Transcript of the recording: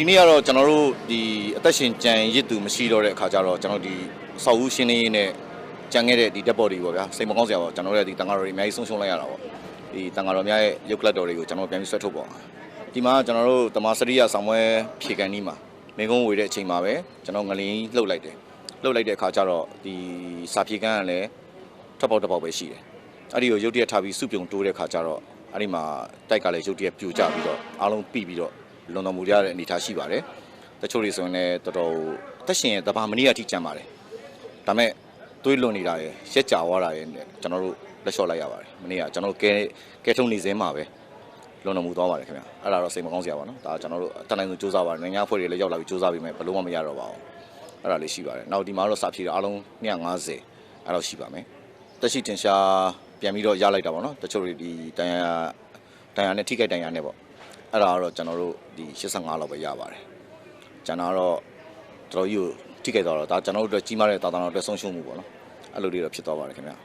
ဒီနေ့ကတော့ကျွန်တော်တို့ဒီအသက်ရှင်ကြံရစ်သူမရှိတော့တဲ့အခါကျတော့ကျွန်တော်ဒီဆောက်ဦးရှင်းလင်းရေးနဲ့ကြံခဲ့တဲ့ဒီတက်ပေါ်တွေပေါ့ဗျာစိတ်မကောင်းစရာပေါ့ကျွန်တော်တို့ရဲ့ဒီတန်ဃာတော်တွေအများကြီးဆုံးရှုံးလိုက်ရတာပေါ့ဒီတန်ဃာတော်များရဲ့ရုပ်ကလပ်တော်တွေကိုကျွန်တော်ပြန်ပြီးဆွဲထုတ်ပေါ့ဒီမှာကျွန်တော်တို့တမစရိယဆောင်ပွဲဖြေကန်နီးမှာမင်းကုန်းဝေတဲ့အချိန်မှာပဲကျွန်တော်ငလင်းလှုပ်လိုက်တယ်လှုပ်လိုက်တဲ့အခါကျတော့ဒီစာဖြေကန်ကလည်းထပ်ပေါက်တစ်ပေါက်ပဲရှိတယ်အဲ့ဒီကိုရုပ်တရက်ထားပြီးစုပြုံတိုးတဲ့အခါကျတော့အဲ့ဒီမှာတိုက်ကလည်းရုပ်တရက်ပြိုကျပြီးတော့အားလုံးပြီးပြီးတော့ လွန်တော်မူရတဲ့အနေအထားရှိပါတယ်တချို့တွေဆိုရင်လည်းတော်တော်အသက်ရှင်တဘာမနည်းအထိကြံပါတယ်ဒါမဲ့တွေးလွန်နေတာရယ်ရက်ကြာသွားတာရယ်နဲ့ကျွန်တော်တို့လက်လျှော့လိုက်ရပါတယ်မနေ့ကကျွန်တော်တို့ကဲကဲထုံနေစင်းမှာပဲလွန်တော်မူသွားပါတယ်ခင်ဗျအဲ့ဒါတော့စိတ်မကောင်းစရာပါနော်ဒါကျွန်တော်တို့အတန်တိုင်းဆိုစူးစမ်းပါတယ်နိုင်ငံအဖွဲ့တွေလည်းရောက်လာပြီးစူးစမ်းပြီးမယ်ဘယ်လို့မှမရတော့ပါဘူးအဲ့ဒါလေးရှိပါတယ်နောက်ဒီမှာတော့စာဖြေတာအားလုံး250အဲ့တော့ရှိပါမယ်တက်ရှိတင်ရှားပြန်ပြီးတော့ရလိုက်တာပေါ့နော်တချို့တွေဒီတန်ရာတန်ရာနဲ့ထိခိုက်တန်ရာနဲ့ပေါ့ အဲ့ဒါကတော့ကျွန်တော်တို့ဒီ85လောက်ပဲရပါတယ်ကျွန်တော်ကတော့တော်တော်ကြီးကိုထိခိုက်သွားတော့ဒါကျွန်တော်တို့အတွက်ကြီးမားတဲ့တာသနာတော်အတွက်ဆုံးရှုံးမှုပေါ့နော်အဲ့လိုတွေတော့ဖြစ်သွားပါတယ်ခင်ဗျာ